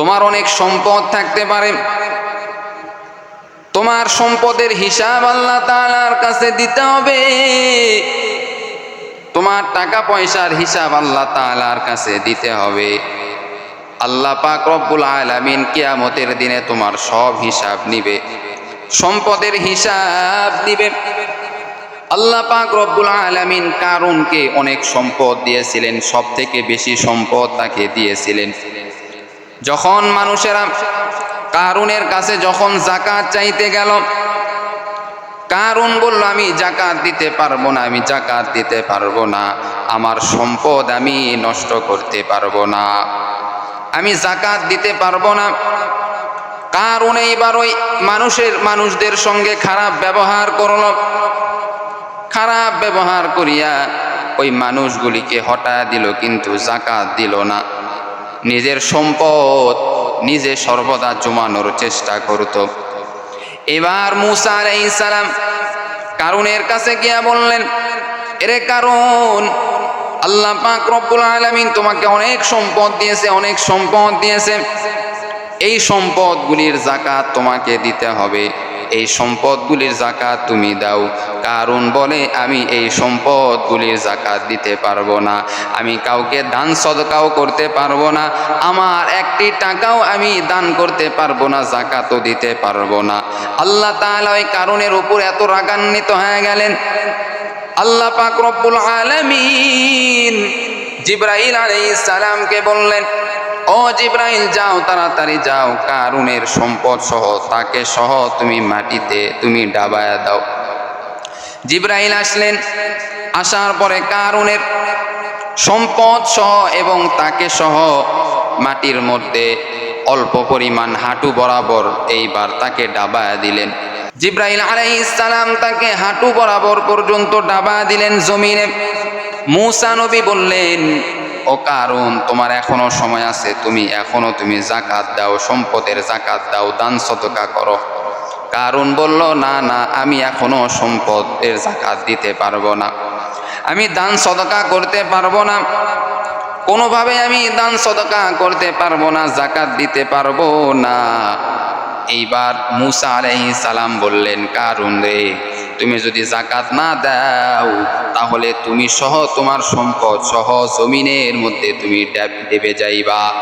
তোমার অনেক সম্পদ থাকতে পারে। তোমার সম্পদের হিসাব আল্লাহ তালার কাছে দিতে হবে। তোমার টাকা পয়সার হিসাব আল্লাহ তালার কাছে দিতে হবে। আল্লাহ পাক রব্বুল আলামিন কিয়ামতের দিনে তোমার সব হিসাব নিবে, সম্পদের হিসাব নিবে। আল্লাহ পাক রব্বুল আলামিন কারুনকে অনেক সম্পদ দিয়েছিলেন সব থেকে বেশি সম্পদ তাকে দিয়েছিলেন। যখন মানুষেরা কারুনের কাছে যখন জাকাত চাইতে গেল, কারুন বলল, আমি জাকাত দিতে পারব না, আমি জাকাত দিতে পারব না, আমার সম্পদ আমি নষ্ট করতে পারব না, আমি জাকাত দিতে পারব না। কারণ এইবার ওই মানুষের, মানুষদের সঙ্গে খারাপ ব্যবহার করল। খারাপ ব্যবহার করিয়া ওই মানুষগুলিকে হটা দিল, কিন্তু জাকাত দিল না। নিজের সম্পদ নিজে সর্বদা জমানোর চেষ্টা করত। এবার মুসা সালাম কারুনের কাছে গিয়া বললেন, এরে কারণ আল্লাহ পাক রব্বুল আলামিন তোমাকে অনেক সম্পদ দিয়েছে, অনেক সম্পদ দিয়েছে। এই সম্পদগুলির জাকাত তোমাকে দিতে হবে। এই সম্পদগুলির জাকাত তুমি দাও। কারণ বলে, আমি এই সম্পদগুলির জাকাত দিতে পারব না। আমি কাউকে দান সদকাও করতে পারব না। আমার একটি টাকাও আমি দান করতে পারব না, জাকাতও দিতে পারব না। আল্লাহ তাআলা ওই কারণের উপর এত রাগান্বিত হয়ে গেলেন। আল্লাহ পাক রব্বুল আলামিন জিব্রাইল আলাইহিস সালামকে বললেন ও জিব্রাইল, যাও তাড়াতাড়ি যাও, কারুনের সম্পদ সহ, তাকে সহ তুমি মাটিতে, তুমি ডাবায়া দাও। জিব্রাইল আসলেন। আসার পরে কারুনের সম্পদ সহ এবং তাকে সহ মাটির মধ্যে অল্প পরিমাণ হাঁটু বরাবর এইবার তাকে ডাবায়া দিলেন। জিব্রাইল আলাইহিস সালাম তাকে হাঁটু বরাবর পর্যন্ত ডাবা দিলেন। জমিনে মুসা নবী বললেন ও কারণ, তোমার এখনও সময় আছে, তুমি এখনও তুমি জাকাত দাও, সম্পদের জাকাত দাও, দান সতকা করো। কারণ বলল, না না, আমি এখনও সম্পদের জাকাত দিতে পারব না। আমি দান সদকা করতে পারব না। কোনোভাবে আমি দান সদকা করতে পারব না, জাকাত দিতে পারব না। এইবার মুসা আলাইহিস সালাম বললেন, কারণ রে তুমি যদি জাকাত না দাও, তাহলে তুমি সহ তোমার সম্পদ সহ জমিনের মধ্যে তুমি ডাব- ডেবে যাইবা।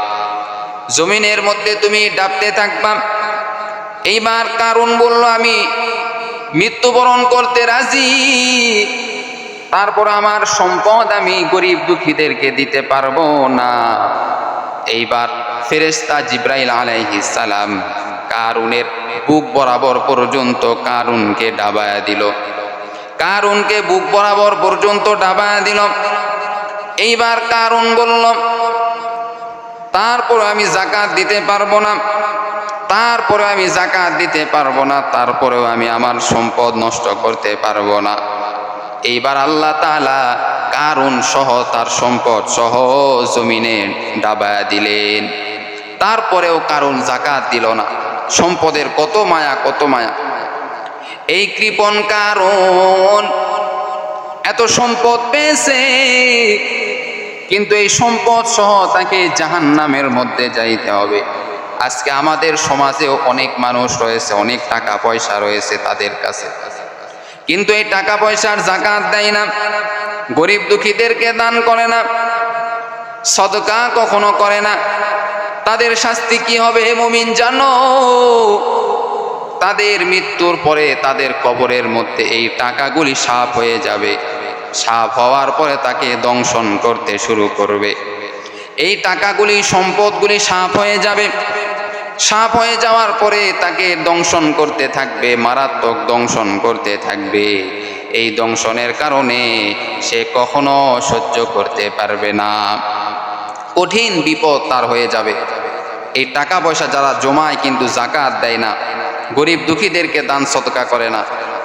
জমিনের মধ্যে তুমি ডাবতে থাকবা। এইবার কারণ বলল আমি, মৃত্যুবরণ করতে রাজি, তারপর আমার সম্পদ আমি গরিব দুঃখীদেরকে দিতে পারব না। এইবার ফেরেস্তা জিব্রাইল আলাইহিস সালাম কারুনের বুক বরাবর পর্যন্ত কারুনকে ডাবায়া দিল। কারুনকে বুক বরাবর পর্যন্ত ডাবায়া দিল। এইবার কারুন বলল, তারপর আমি জাকাত দিতে পারব না, তারপরে আমি জাকাত দিতে পারব না, তারপরেও আমি আমার সম্পদ নষ্ট করতে পারব না। এইবার আল্লাহ তাআলা কারুন সহ তার সম্পদ সহ জমিনে ডাবায়া দিলেন। তারপরেও কারুন জাকাত দিল না। সম্পদের কত মায়া কত মায়া। এই কৃপণ কারণ এত সম্পদ পেয়েছে, কিন্তু এই সম্পদ সহ তাকে জাহান্নামের মধ্যে যাইতে হবে। আজকে আমাদের সমাজেও অনেক মানুষ রয়েছে, অনেক টাকা পয়সা রয়েছে তাদের কাছে। কিন্তু এই টাকা পয়সার জাকাত দেয় না, গরিব দুঃখীদেরকে দান করে না, সদকা কখনো করে না। তাদের শাস্তি কি হবে মুমিন জানো? তাদের মৃত্যুর পরে তাদের কবরের মধ্যে এই টাকাগুলি সাফ হয়ে যাবে। সাফ হওয়ার পরে তাকে দংশন করতে শুরু করবে। এই টাকাগুলি, সম্পদগুলি সাফ হয়ে যাবে। সাপ হয়ে যাওয়ার পরে তাকে দংশন করতে থাকবে, মারাত্মক দংশন করতে থাকবে। এই দংশনের কারণে সে কখনো সহ্য করতে পারবে না। কঠিন বিপদ তার হয়ে যাবে। এই টাকা পয়সা যারা জমায় কিন্তু জাকাত দেয় না। গরিব দুঃখীদেরকে দান সতকা করে না।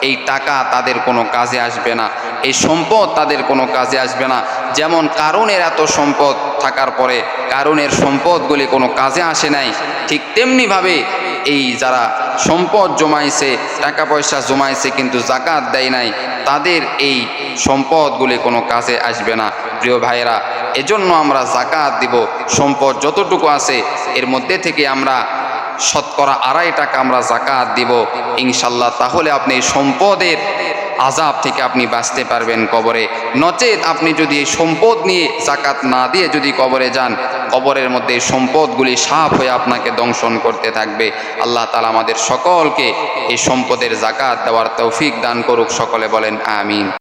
এই টাকা তাদের কোনো কাজে আসবে না। এই সম্পদ তাদের কোনো কাজে আসবে না। যেমন কারণের এত সম্পদ থাকার পরে কারণের সম্পদগুলি কোনো কাজে আসে নাই, ঠিক তেমনিভাবে এই যারা সম্পদ জমাইছে টাকা পয়সা জমাইছে কিন্তু জাকাত দেয় নাই, তাদের এই সম্পদগুলি কোনো কাজে আসবে না। প্রিয় ভাইয়েরা, এজন্য আমরা জাকাত দিব। সম্পদ যতটুকু আছে, এর মধ্যে থেকে আমরা শতকরা আড়াই টাকা আমরা জাকাত দিব। ইনশাল্লাহ তাহলে আপনি সম্পদের আজাব থেকে আপনি বাঁচতে পারবেন কবরে। নচেত আপনি যদি সম্পদ নিয়ে জাকাত না দিয়ে যদি কবরে যান, কবরের মধ্যে সম্পদগুলি সাফ হয়ে আপনাকে দংশন করতে থাকবে। আল্লাহ তালা আমাদের সকলকে এই সম্পদের জাকাত দেওয়ার তৌফিক দান করুক, সকলে বলেন, আমিন।